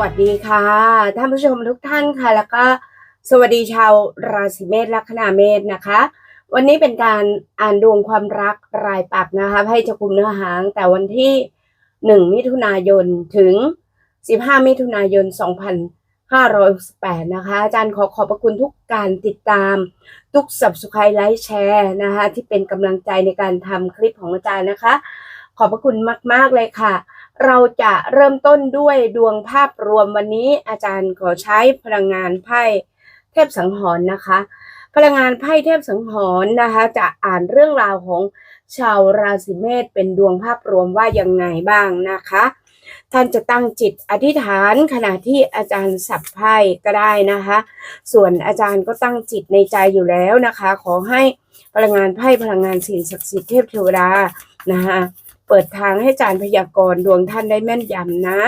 วัสดีค่ะ ท่านผู้ชมทุกท่านค่ะ แล้วก็สวัสดีชาวราศีเมษลัคนาเมษนะคะ วันนี้เป็นการอ่านดวงความรักรายปักนะคะให้เจะคุมเนื้อหางแต่วันที่ 1 มิถุนายนถึง 15 มิถุนายน 2568 นะคะอาจารย์ขอขอบพระคุณทุกการติดตามทุก subscribe ไลค์แชร์นะคะที่เป็นกำลังใจในการทำคลิปของอาจารย์นะคะ ขอบพระคุณมาก ๆ เลยค่ะ เราจะเริ่มต้นด้วยดวงภาพรวมวันนี้อาจารย์ขอใช้พลังงานไพ่เทพสังหรณ์นะคะ พลังงานไพ่เทพสังหรณ์นะคะ จะอ่านเรื่องราวของชาวราศีเมษเป็นดวงภาพรวมว่ายังไงบ้างนะคะ ท่านจะตั้งจิตอธิษฐานขณะที่อาจารย์สับไพ่ก็ได้นะคะ ส่วนอาจารย์ก็ตั้งจิตในใจอยู่แล้วนะคะ ขอให้พลังงานไพ่พลังงานสิ่งศักดิ์สิทธิ์เทพเทวดานะคะ เปิดทางให้อาจารย์พยากรณ์ดวงท่านได้แม่นยำนะ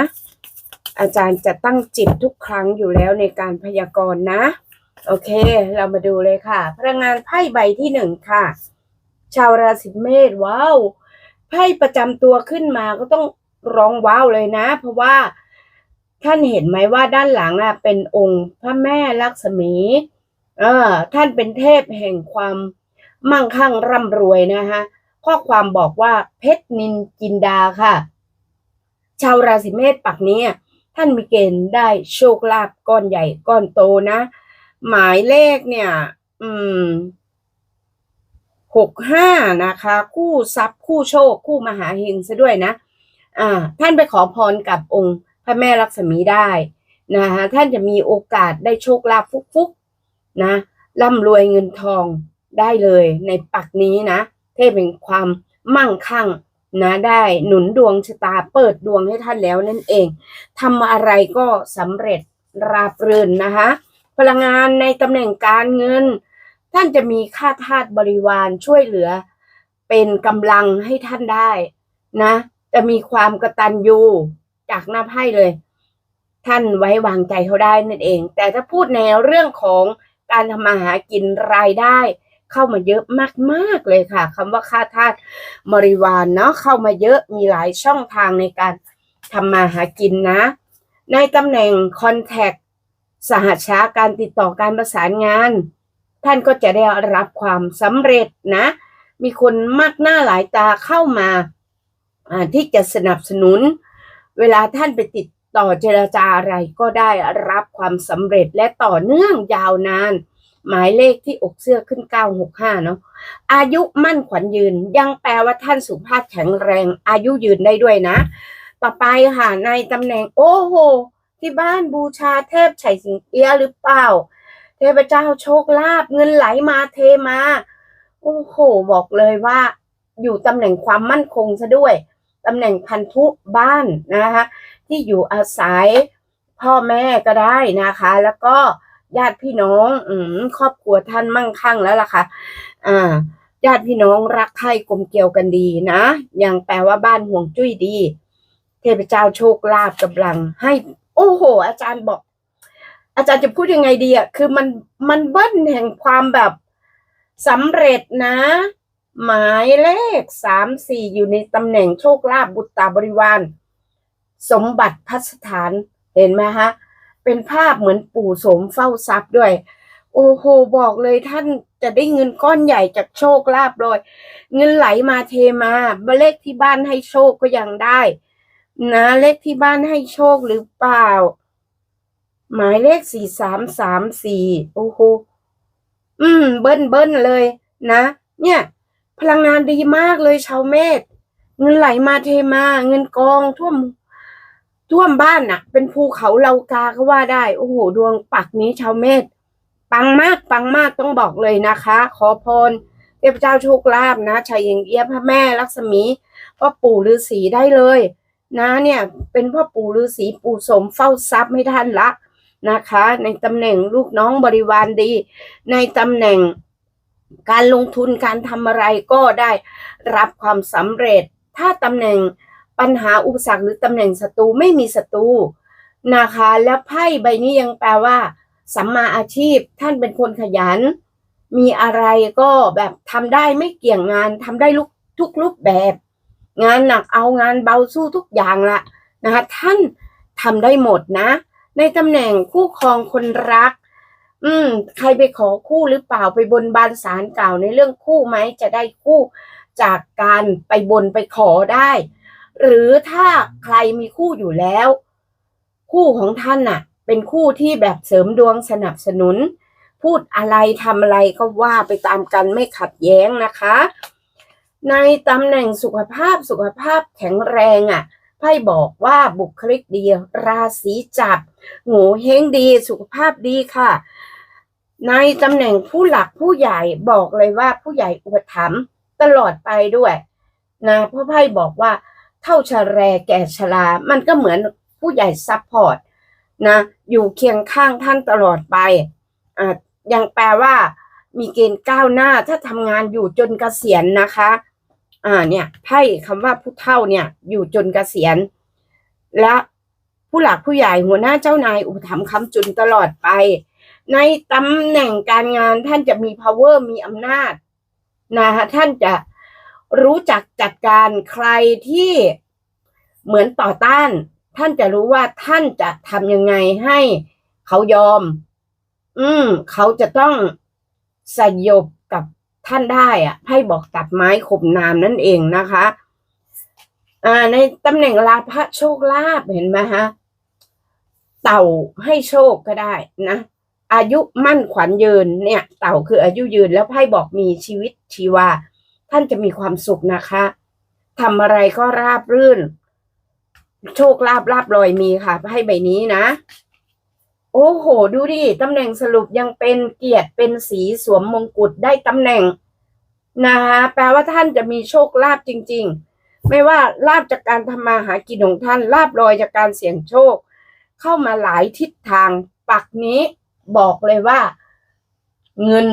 อาจารย์จะตั้งจิตทุกครั้งอยู่แล้วในการพยากรณ์นะ โอเค เรามาดูเลยค่ะ พลังงานไพ่ใบที่หนึ่งค่ะ ชาวราศีเมษว้าวไพ่ประจำตัวขึ้นมาก็ต้องร้องว้าวเลยนะ เพราะว่าท่านเห็นไหมว่าด้านหลังอะเป็นองค์พระแม่ลักษมีเออท่านเป็นเทพแห่งความมั่งคั่งร่ำรวยนะคะ ข้อความบอกว่าเพชรนินจินดาค่ะ ชาวราศีเมษปักนี้ ท่านมีเกณฑ์ได้โชคลาภก้อนใหญ่ก้อนโตนะ หมายเลขเนี่ย อืมหกห้านะคะ คู่ทรัพย์คู่โชค คู่มหาเฮงซะด้วยนะ อ่า ท่านไปขอพรกับองค์พระแม่ลักษมีได้นะคะท่านจะมีโอกาสได้โชคลาภฟุกๆนะร่ำรวยเงินทองได้เลยในปักนี้นะ เทพแห่งความมั่งคั่งนะได้หนุนดวงชะตาเปิดดวงให้ท่านแล้วนั่นเองทำอะไรก็สำเร็จราบรื่นนะคะพลังงานในตำแหน่งการเงิน ท่านจะมีค่าทาสบริวารช่วยเหลือ เป็นกำลังให้ท่านได้นะจะมีความกระตันยูจากหน้าไพ่เลย ท่านไว้วางใจเขาได้นั่นเอง แต่ถ้าพูดในเรื่องของการทำมาหากินรายได้ เข้ามาเยอะมากๆเลยค่ะคำว่าค่าทาสบริวารเนาะเข้ามาเยอะมีหลายช่องทางในการทำมาหากินนะ ในตำแหน่งคอนแทคสหชาการติดต่อการประสานงาน ท่านก็จะได้รับความสำเร็จนะ มีคนมากหน้าหลายตาเข้ามาอ่าที่จะสนับสนุน เวลาท่านไปติดต่อเจรจาอะไรก็ได้รับความสำเร็จและต่อเนื่องยาวนาน หมายเลขที่อกเสื้อขึ้น 965 เนาะอายุมั่นขวัญยืน ยังแปลว่าท่านสุขภาพแข็งแรง อายุยืนได้ด้วยนะ ต่อไปค่ะในตำแหน่งโอ้โห ที่บ้านบูชาเทพไฉสิงเอียหรือเปล่า เทพเจ้าโชคลาภเงินไหลมาเทมา โอ้โห บอกเลยว่าอยู่ตำแหน่งความมั่นคงซะด้วยตำแหน่งพันธุบ้านนะคะที่อยู่อาศัยพ่อแม่ก็ได้นะคะ แล้วก็ ญาติพี่น้อง อืครอบครัวท่านมั่งคั่งแล้วล่ะค่ะ อ่า ญาติพี่น้องรักใคร่กลมเกลียวกันดีนะยังแปลว่าบ้านห่วงจุ้ยดี เทพเจ้าโชคลาภกำลัง ให้ โอ้โห อาจารย์บอก อาจารย์จะพูดยังไงดีอะคือมันมันเบิ้ลแห่งความแบบสำเร็จนะ หมายเลขสามสี่อยู่ในตำแหน่งโชคลาภบุตรตาบริวาร สมบัติพัสถานเห็นไหมฮะ เป็นภาพเหมือนปู่โสมเฝ้าทรัพย์ด้วย โอ้โหบอกเลยท่านจะได้เงินก้อนใหญ่จากโชคลาภเลยเงินไหลมาเทมาเลขที่บ้านให้โชคก็ยังได้ นะเลขที่บ้านให้โชคหรือเปล่า หมายเลขสี่สามสามสี่โอ้โหอืม เบิ้ลเบิ้ลเลยนะ เนี่ย พลังงานดีมากเลยชาวเมษเงินไหลมาเทมา เงินกองท่วม ท่วมบ้านน่ะ เป็นภูเขาเลากาก็ว่าได้ โอ้โห ดวงปักนี้ชาวเมษปังมากปังมากต้องบอกเลยนะคะ ขอพรเทพเจ้าโชคลาภนะชัยเยงเอียพระแม่ลักษมีพ่อปู่ฤาษีได้เลย นะเนี่ย เป็นพ่อปู่ฤาษีปู่สมเฝ้าทรัพย์ให้ท่านละนะคะ ในตำแหน่งลูกน้องบริวารดี ในตำแหน่งการลงทุนการทำอะไรก็ได้รับความสำเร็จถ้าตำแหน่ง ปัญหาอุปสรรคหรือตำแหน่งศัตรูไม่มีศัตรูนะคะ และไพ่ใบนี้ยังแปลว่าสัมมาอาชีพ ท่านเป็นคนขยัน มีอะไรก็แบบทำได้ไม่เกี่ยงงานทำได้ลุกทุกรูปแบบ งานหนักเอางานเบาสู้ทุกอย่างละนะคะ ท่านทำได้หมดนะ ในตำแหน่งคู่ครองคนรัก อืม ใครไปขอคู่หรือเปล่าไปบนบานสารกล่าวในเรื่องคู่ไหมจะได้คู่จากการไปบนไปขอได้ หรือถ้าใครมีคู่อยู่แล้ว คู่ของท่านน่ะ เป็นคู่ที่แบบเสริมดวงสนับสนุน พูดอะไรทำอะไรก็ว่าไปตามกันไม่ขัดแย้งนะคะ ในตำแหน่งสุขภาพสุขภาพแข็งแรงอะไพ่บอกว่าบุคลิกดีราศีจับโงูเฮงดีสุขภาพดีค่ะ ในตำแหน่งผู้หลักผู้ใหญ่บอกเลยว่าผู้ใหญ่อุปถัมภ์ตลอดไปด้วยนะเพราะไพ่บอกว่า เท่าชะแรแก่ชรา มันก็เหมือนผู้ใหญ่ซัพพอร์ตนะ อยู่เคียงข้างท่านตลอดไปอะยังแปลว่า มีเกณฑ์ก้าวหน้าถ้าทำงานอยู่จนเกษียณนะคะ อ่าเนี่ยไพ่คำว่าผู้เฒ่าเนี่ย อยู่จนเกษียณ และผู้หลักผู้ใหญ่หัวหน้าเจ้านายอุปถัมภ์คำจุนตลอดไป ในตำแหน่งการงานท่านจะมี power มีอำนาจนะคะท่านจะ รู้จักจัดการใครที่เหมือนต่อต้าน ท่านจะรู้ว่าท่านจะทำยังไงให้เขายอม อืม เขาจะต้องสยบกับท่านได้อะไพ่บอกตัดไม้ข่มนามนั่นเองนะคะ อ่า ในตำแหน่งลาภะโชคลาภเห็นไหมฮะ เต่าให้โชคก็ได้นะอายุมั่นขวัญยืนเนี่ย เต่าคืออายุยืนแล้วไพ่บอกมีชีวิตชีวา ท่านจะมีความสุขนะคะทำอะไรก็ราบรื่น โชคลาภลาบลอยมีค่ะไพ่ใบนี้นะ โอ้โห ดูดิตำแหน่งสรุปยังเป็นเกียรติเป็นสีสวมมงกุฎได้ตำแหน่งนะคะแปลว่าท่านจะมีโชคลาภจริง ๆ ไม่ว่าลาบจากการทำมาหากินของท่านลาบลอยจากการเสี่ยงโชค เข้ามาหลายทิศทางปักนี้บอกเลยว่า เงิน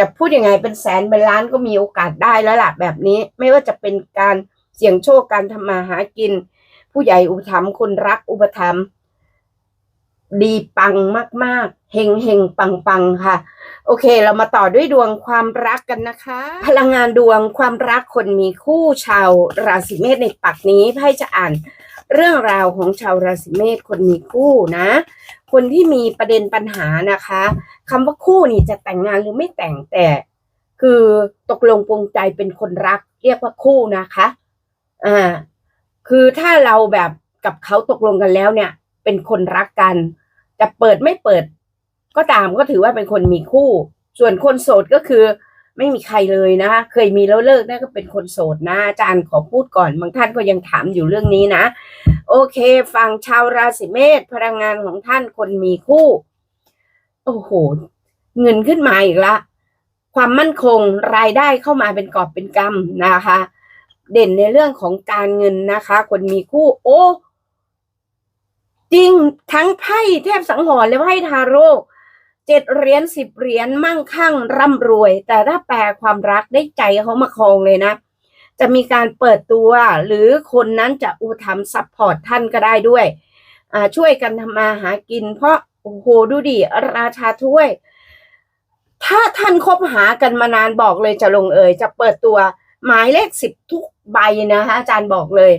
จะพูดยังไงเป็นแสนเป็นล้านก็มีโอกาสได้แล้วล่ะแบบนี้ ไม่ว่าจะเป็นการเสี่ยงโชคการทำมาหากิน ผู้ใหญ่อุปถัมภ์คนรักอุปถัมภ์ดีปังมาก ๆ เฮงเฮงปังปังค่ะ โอเค เรามาต่อด้วยดวงความรักกันนะคะ พลังงานดวงความรักคนมีคู่ชาวราศีเมษในปักนี้ไพ่จะอ่าน เรื่องราวของชาวราศีเมษคนมีคู่นะ คนที่มีประเด็นปัญหานะคะคำว่าคู่นี่จะแต่งงานหรือไม่แต่งแต่ คือตกลงปรงใจเป็นคนรัก เรียกว่าคู่นะคะอ่าคือถ้าเราแบบกับเขาตกลงกันแล้วเนี่ย เป็นคนรักกันจะเปิดไม่เปิด ก็ตามก็ถือว่าเป็นคนมีคู่ ส่วนคนโสดก็คือ ไม่มีใครเลยนะเคยมีแล้วเลิกนั่นก็เป็นคนโสดนะอาจารย์ขอพูดก่อนบางท่านก็ยังถามอยู่เรื่องนี้นะ โอเค ฟังชาวราศีเมษพลังงานของท่านคนมีคู่ โอ้โห เงินขึ้นมาอีกละ ความมั่นคงรายได้เข้ามาเป็นกอบเป็นกำนะคะ เด่นในเรื่องของการเงินนะคะ คนมีคู่ โอ้จริงทั้งไพ่เทพสังหรณ์และไพ่ทาโร่ เจ็ดเหรียญสิบเหรียญมั่งคั่งร่ำรวย แต่ถ้าแปลความรักได้ใจเขามาครองเลยนะ จะมีการเปิดตัวหรือคนนั้นจะอุปถัมภ์ซัพพอร์ตท่านก็ได้ด้วย ช่วยกันทำมาหากิน เพราะโอ้โหดูดิราชาถ้วย ถ้าท่านคบหากันมานานบอกเลยจะลงเอยจะเปิดตัวหมายเลขสิบทุกใบนะคะอาจารย์บอกเลย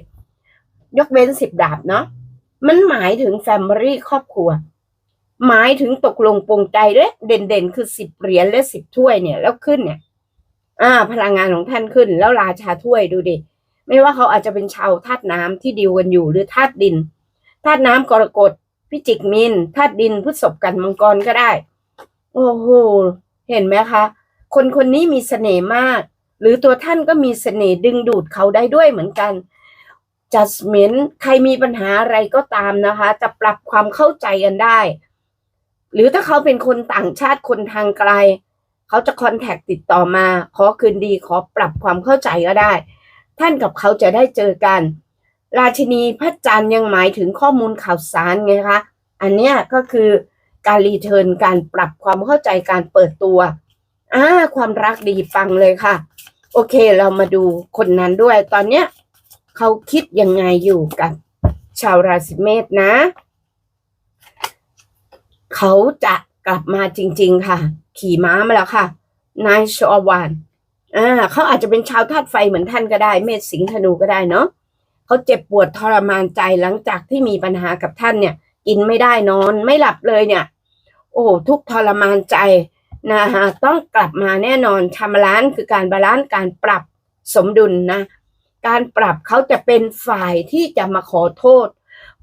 ยกเว้นสิบดาบเนาะมันหมายถึงแฟมิลี่ครอบครัว หมายถึงตกลงปรงใจเลยเด่นๆ คือสิบเหรียญและสิบถ้วยเนี่ย แล้วขึ้นเนี่ย อ่า พลังงานของท่านขึ้น แล้วราชาถ้วยดูดิไม่ว่าเขาอาจจะเป็นชาวธาตุน้ำที่ดีลกันอยู่หรือธาตุดินธาตุน้ำกรกฎพิจิกมินธาตุดินพฤษภกันมังกรก็ได้ โอ้โหเห็นไหมคะ คนคนนี้มีเสน่ห์มาก หรือตัวท่านก็มีเสน่ห์ดึงดูดเขาได้ด้วยเหมือนกันจัดเมนใครมีปัญหาอะไรก็ตามนะคะ จะปรับความเข้าใจกันได้ หรือถ้าเขาเป็นคนต่างชาติคนทางไกล เขาจะคอนแทคติดต่อมา ขอคืนดีขอปรับความเข้าใจก็ได้ ท่านกับเขาจะได้เจอกัน ราชินีพระจันทร์ยังหมายถึงข้อมูลข่าวสารไงคะ อันเนี้ยก็คือการรีเทิร์นการปรับความเข้าใจการเปิดตัวอ่าความรักดีฟังเลยค่ะ โอเคเรามาดูคนนั้นด้วยตอนเนี้ยเขาคิดยังไงอยู่กับชาวราศีเมษนะ เขาจะกลับมาจริง ๆ ค่ะ ขี่ม้ามาแล้วค่ะนายชอวานอ่าเขาอาจจะเป็นชาวธาตุไฟเหมือนท่านก็ได้ เมษสิงห์ธนูก็ได้เนาะเขาเจ็บปวดทรมานใจหลังจากที่มีปัญหากับท่านเนี่ย กินไม่ได้นอนไม่หลับเลยเนี่ย โอ้ทุกทรมานใจนะฮะต้องกลับมาแน่นอนทำร้านคือการบาลานซ์การปรับสมดุลนะ การปรับเขาจะเป็นฝ่ายที่จะมาขอโทษ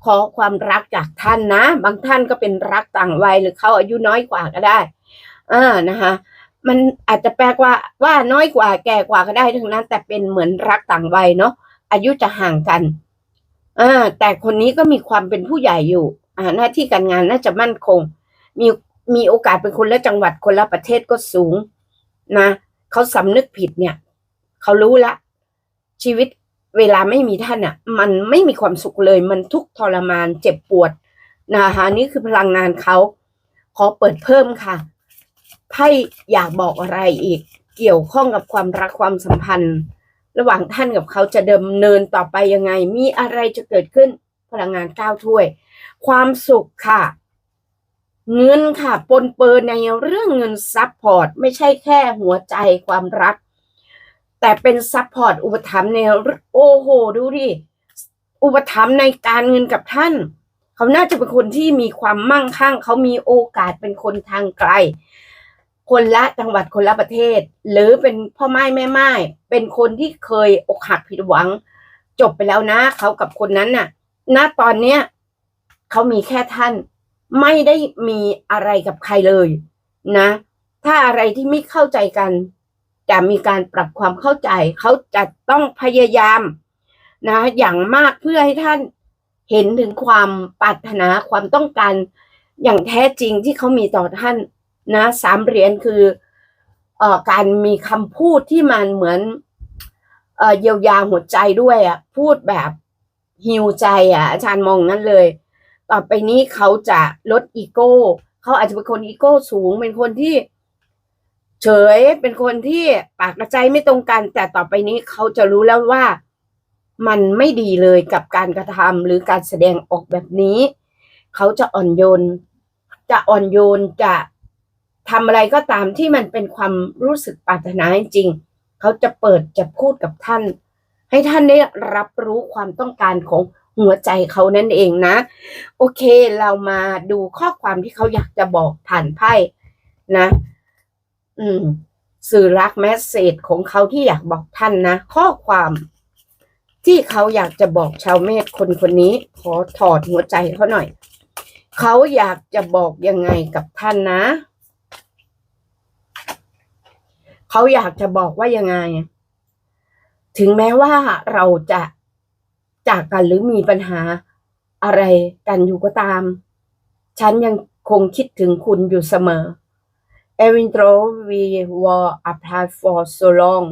ขอความรักจากท่านนะ บางท่านก็เป็นรักต่างวัยหรือเขาอายุน้อยกว่าก็ได้อ่านะคะมันอาจจะแปลว่าว่าน้อยกว่าแก่กว่าก็ได้ทั้งนั้น แต่เป็นเหมือนรักต่างวัยเนาะอายุจะห่างกันอ่าแต่คนนี้ก็มีความเป็นผู้ใหญ่อยู่อ่าหน้าที่การงานน่าจะมั่นคง มีมีโอกาสเป็นคนละจังหวัดคนละประเทศก็สูงนะเขาสำนึกผิดเนี่ย เขารู้ละ ชีวิต เวลาไม่มีท่านอะ มันไม่มีความสุขเลย มันทุกข์ทรมานเจ็บปวดนะคะนี่คือพลังงานเขาขอเปิดเพิ่มค่ะไพ่อยากบอกอะไรอีก เกี่ยวข้องกับความรักความสัมพันธ์ ระหว่างท่านกับเขาจะเดิมเนินต่อไปยังไง มีอะไรจะเกิดขึ้นพลังงานก้าวถ้วย ความสุขค่ะ เงินค่ะ ปนเปื้อนในเรื่องเงินซับพอร์ต ไม่ใช่แค่หัวใจความรัก แต่เป็นซับพอร์ตอุปถัมภ์ในโอ้โห ดูดิ อุปถัมภ์ในการเงินกับท่าน เขาน่าจะเป็นคนที่มีความมั่งคั่ง เขามีโอกาสเป็นคนทางไกล คนละจังหวัดคนละประเทศ หรือเป็นพ่อไม้แม่ไม้เป็นคนที่เคยอกหักผิดหวัง จบไปแล้วนะ เขากับคนนั้นน่ะณตอนเนี้ยเขามีแค่ท่าน ไม่ได้มีอะไรกับใครเลยนะ ถ้าอะไรที่ไม่เข้าใจกัน จะมีการปรับความเข้าใจ เขาจะต้องพยายามนะ อย่างมากเพื่อให้ท่านเห็นถึงความปรารถนาความต้องการอย่างแท้จริงที่เขามีต่อท่านนะสามเหรียญคือออการมีคำพูดที่มันเหมือนเเยียวยาหัวใจด้วยอะพูดแบบฮิวใจอะอาจารย์มองนั้นเลย ต่อไปนี้เขาจะลดอีโก้ เขาอาจจะเป็นคนอีโก้สูงเป็นคนที่ เฉยเป็นคนที่ปากกระใจไม่ตรงกัน แต่ต่อไปนี้เขาจะรู้แล้วว่ามันไม่ดีเลยกับการกระทำหรือการแสดงออกแบบนี้ เขาจะอ่อนโยน จะอ่อนโยนจะทำอะไรก็ตามที่มันเป็นความรู้สึกปรารถนาจริงเขาจะเปิดจะพูดกับท่าน ให้ท่านได้รับรู้ความต้องการของหัวใจเขานั่นเองนะ โอเคเรามาดูข้อความที่เขาอยากจะบอกผ่านไพ่นะ อืม สื่อรักแมสเซจของเขาที่อยากบอกท่านนะ ข้อความที่เขาอยากจะบอกชาวเมธคนคนนี้ ขอถอดหัวใจเขาหน่อย เขาอยากจะบอกยังไงกับท่านนะ เขาอยากจะบอกว่ายังไง ถึงแม้ว่าเราจะจากกันหรือมีปัญหาอะไรกันอยู่ก็ตาม ฉันยังคงคิดถึงคุณอยู่เสมอ Even though we were apart for so long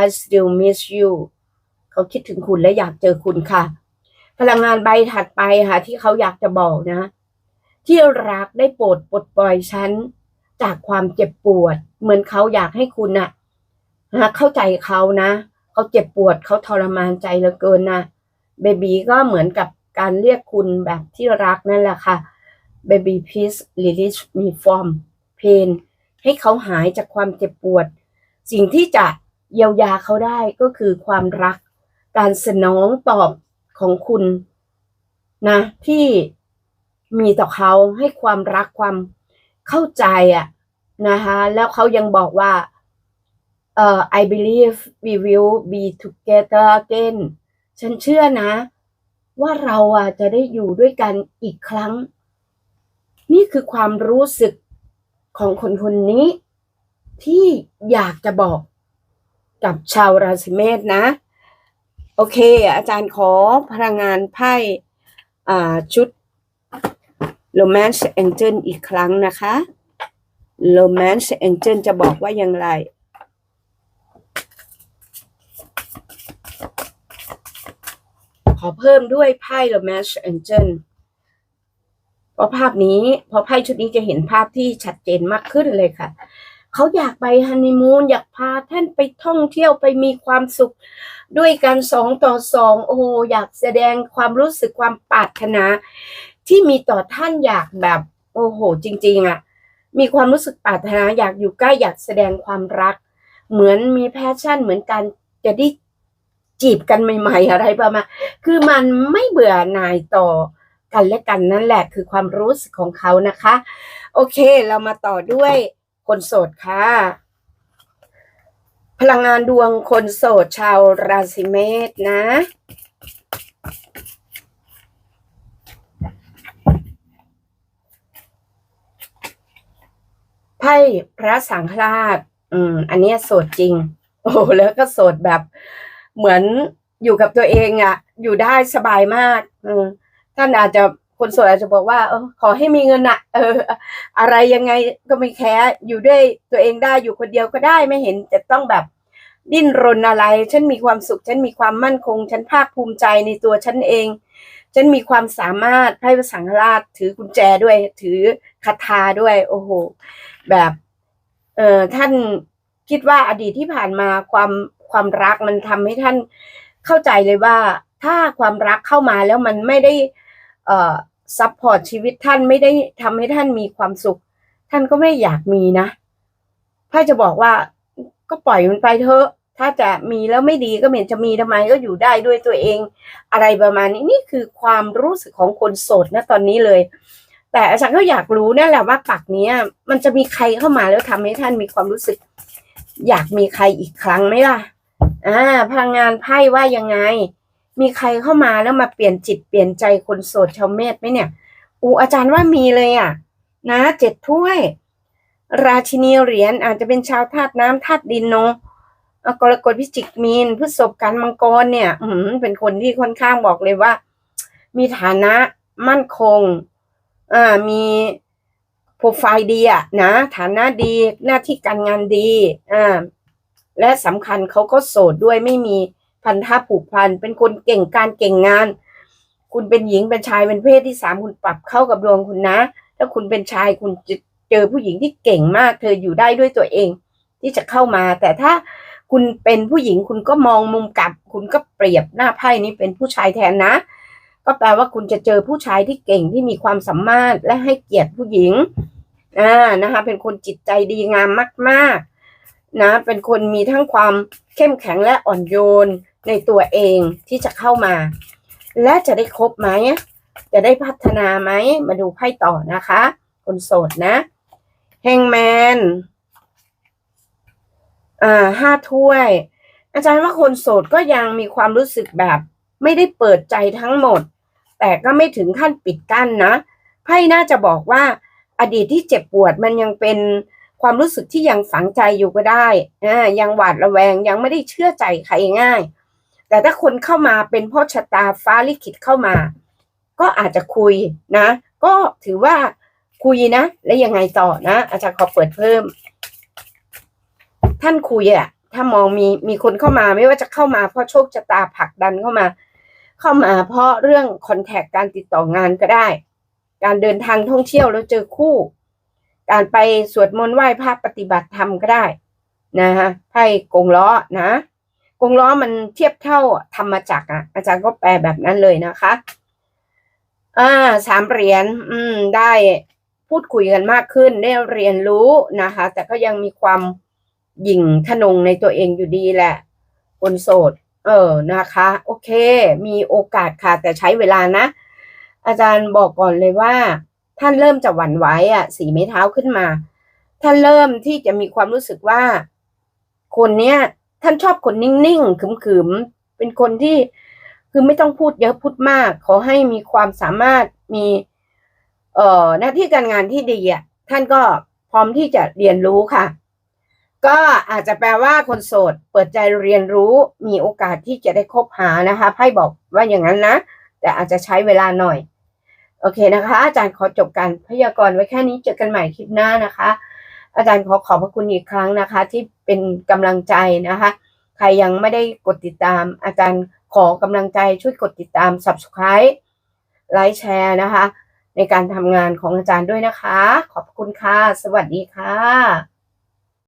I still miss you เขาคิดถึงคุณและอยากเจอคุณค่ะ พลังงานใบถัดไปค่ะ ที่เขาอยากจะบอกนะ ที่รักได้โปรดปลดปล่อยฉัน จากความเจ็บปวด เหมือนเขาอยากให้คุณนะนะเข้าใจเขานะเขาเจ็บปวดเขาทรมานใจเหลือเกินนะเบบีก็เหมือนกับการเรียกคุณแบบที่รักนั่นแหละค่ะ baby please release me from pain ให้เขาหายจากความเจ็บปวด สิ่งที่จะเยียวยาเขาได้ก็คือความรัก การสนองตอบของคุณนะที่มีต่อเขาให้ความรักความเข้าใจอะนะคะแล้วเขายังบอกว่าเอ่อ I believe we will be together again ฉันเชื่อนะ ว่าเราอะจะได้อยู่ด้วยกันอีกครั้ง นี่คือความรู้สึก ของคนคนนี้ ที่อยากจะบอกกับชาวราศีเมษนะ โอเค อาจารย์ขอพลังงานไพ่ชุด Romance Angel อีกครั้งนะคะ Romance Angel จะบอกว่าอย่างไรขอเพิ่มด้วยไพ่ Romance Angel พราะภาพนี้เพราะไพ่ชุดนี้จะเห็นภาพที่ชัดเจนมากขึ้นเลยค่ะ เขาอยากไปฮันนีมูนอยากพาท่านไปท่องเที่ยวไปมีความสุข ด้วยกันสองต่อสองโอ้อยากแสดงความรู้สึกความปรารถนา ที่มีต่อท่านอยากแบบโอ้โห จริง ๆอะ่ะ มีความรู้สึกปรารถนาอยากอยู่ใกล้อยากแสดงความรัก เหมือนมีแพชชั่น เหมือนกันจะได้จีบกันใหม่ ๆ อะไรประมาณคือมันไม่เบื่อหน่ายต่อ กันและกันนั่นแหละคือความรู้สึกของเขานะคะ โอเคเรามาต่อด้วยคนโสดค่ะ พลังงานดวงคนโสดชาวราศีเมษนะไพ่พระสังฆราช อืม อันนี้โสดจริง โอ้แล้วก็โสดแบบ เหมือนอยู่กับตัวเองอะ่ะ อยู่ได้สบายมาก อืม ท่านอาจจะคนโสดอาจจะบอกว่าเออขอให้มีเงินอะเออ อะไรยังไงก็ไม่แคร์อยู่ด้วยตัวเองได้อยู่คนเดียวก็ได้ไม่เห็นจะต้องแบบดิ้นรนอะไร ฉันมีความสุข ฉันมีความมั่นคง ฉันภาคภูมิใจในตัวฉันเอง ฉันมีความสามารถไพ่พระสังฆราชถือกุญแจด้วย ถือคาถาด้วย โอ้โห แบบ เออท่านคิดว่าอดีตที่ผ่านมาความความรักมันทำให้ท่านเข้าใจเลยว่า ถ้าความรักเข้ามาแล้วมันไม่ได้เอ่อซัพพอร์ตชีวิตท่านไม่ได้ทำให้ท่านมีความสุข ท่านก็ไม่อยากมีนะพ่อจะบอกว่าก็ปล่อยมันไปเถอะ ถ้าจะมีแล้วไม่ดีก็เหม็นจะมีทำไมก็อยู่ได้ด้วยตัวเอง อะไรประมาณนี้นี่คือความรู้สึกของคนโสดนะตอนนี้เลย แต่อาจารย์ก็อยากรู้นั่นแหละว่าปักนี้มันจะมีใครเข้ามาแล้วทำให้ท่านมีความรู้สึก อยากมีใครอีกครั้งไหมล่ะอ่าพลังงานไพ่ว่ายังไง มีใครเข้ามาแล้วมาเปลี่ยนจิตเปลี่ยนใจคนโสดชาวเมษไหมเนี่ย อูอาจารย์ว่ามีเลยอะ นะเจ็ดถ้วย ราชินีเหรียญอาจจะเป็นชาวธาตุน้ำธาตุดินเนาะกรกฎพิจิกมีนพฤษภกันมังกรเนี่ย อืเป็นคนที่ค่อนข้างบอกเลยว่า มีฐานะมั่นคงอ่ามีโปรไฟล์ดีอะนะ ฐานะดีหน้าที่การงานดีอ่าและสำคัญเขาก็โสดด้วยไม่มี พันธะผูกพัน เป็นคนเก่งการเก่งงาน คุณเป็นหญิงเป็นชายเป็นเพศที่สามคุณปรับเข้ากับดวงคุณนะ ถ้าคุณเป็นชายคุณจะเจอผู้หญิงที่เก่งมาก เธออยู่ได้ด้วยตัวเอง ที่จะเข้ามา แต่ถ้าคุณเป็นผู้หญิงคุณก็มองมุมกลับ คุณก็เปรียบหน้าไพ่นี้เป็นผู้ชายแทนนะ ก็แปลว่าคุณจะเจอผู้ชายที่เก่งที่มีความสามารถและให้เกียรติผู้หญิงอ่านะคะ เป็นคนจิตใจดีงามมาก ๆ นะ เป็นคนมีทั้งความเข้มแข็งและอ่อนโยน ในตัวเองที่จะเข้ามา และจะได้ครบไหมจะได้พัฒนาไหมมาดูไพ่ต่อนะคะ คนโสดนะแฮงแมนอ่าห้าถ้วย อาจารย์ว่าคนโสดก็ยังมีความรู้สึกแบบ ไม่ได้เปิดใจทั้งหมด แต่ก็ไม่ถึงขั้นปิดกั้นนะไพ่น่าจะบอกว่า อดีตที่เจ็บปวดมันยังเป็นความรู้สึกที่ยังฝังใจอยู่ก็ได้อ่ายังหวาดระแวงยังไม่ได้เชื่อใจใครง่าย แต่ถ้าคนเข้ามาเป็นพ่อชะตาฟ้าลิขิตเข้ามา ก็อาจจะคุยนะ ก็ถือว่าคุยนะ และยังไงต่อนะ อาจารย์ขอเปิดเพิ่ม ท่านคุยอะถ้ามองมีมีคนเข้ามาไม่ว่าจะเข้ามาเพราะโชคชะตาผลักดันเข้ามา เข้ามาเพราะเรื่องคอนแทคการติดต่องานก็ได้ การเดินทางท่องเที่ยวแล้วเจอคู่ การไปสวดมนต์ไหว้พระปฏิบัติธรรมก็ได้นะฮะไพ่กงล้อนะ กงล้อมันเทียบเท่าธรรมจักรอะอาจารย์ก็แปลแบบนั้นเลยนะคะ อ่าสามเหรียญอืม ได้พูดคุยกันมากขึ้นได้เรียนรู้นะคะ แต่ก็ยังมีความหยิ่งทะนงในตัวเองอยู่ดีแหละคนโสด เออนะคะ โอเค มีโอกาสค่ะ แต่ใช้เวลานะ อาจารย์บอกก่อนเลยว่า ท่านเริ่มจะหวั่นไหวอะ สีไม้เท้าขึ้นมา ท่านเริ่มที่จะมีความรู้สึกว่า คนเนี้ย ท่านชอบคนนิ่งๆขึมๆเป็นคนที่คือไม่ต้องพูดเยอะพูดมาก ขอให้มีความสามารถมีเอ่อหน้าที่การงานที่ดีอะท่านก็พร้อมที่จะเรียนรู้ค่ะ ก็อาจจะแปลว่าคนโสด เปิดใจเรียนรู้มีโอกาสที่จะได้คบหานะคะไพ่บอกว่าอย่างนั้นนะ แต่อาจจะใช้เวลาหน่อย โอเคนะคะ อาจารย์ขอจบการพยากรณ์ไว้แค่นี้เจอกันใหม่คลิปหน้านะคะ อาจารย์ขอขอบพระคุณอีกครั้งนะคะที่ เป็นกำลังใจนะคะ ใครยังไม่ได้กดติดตาม อาจารย์ขอกำลังใจช่วยกดติดตาม subscribe ไลค์แชร์นะคะ ในการทำงานของอาจารย์ด้วยนะคะ ขอบคุณค่ะ สวัสดีค่ะ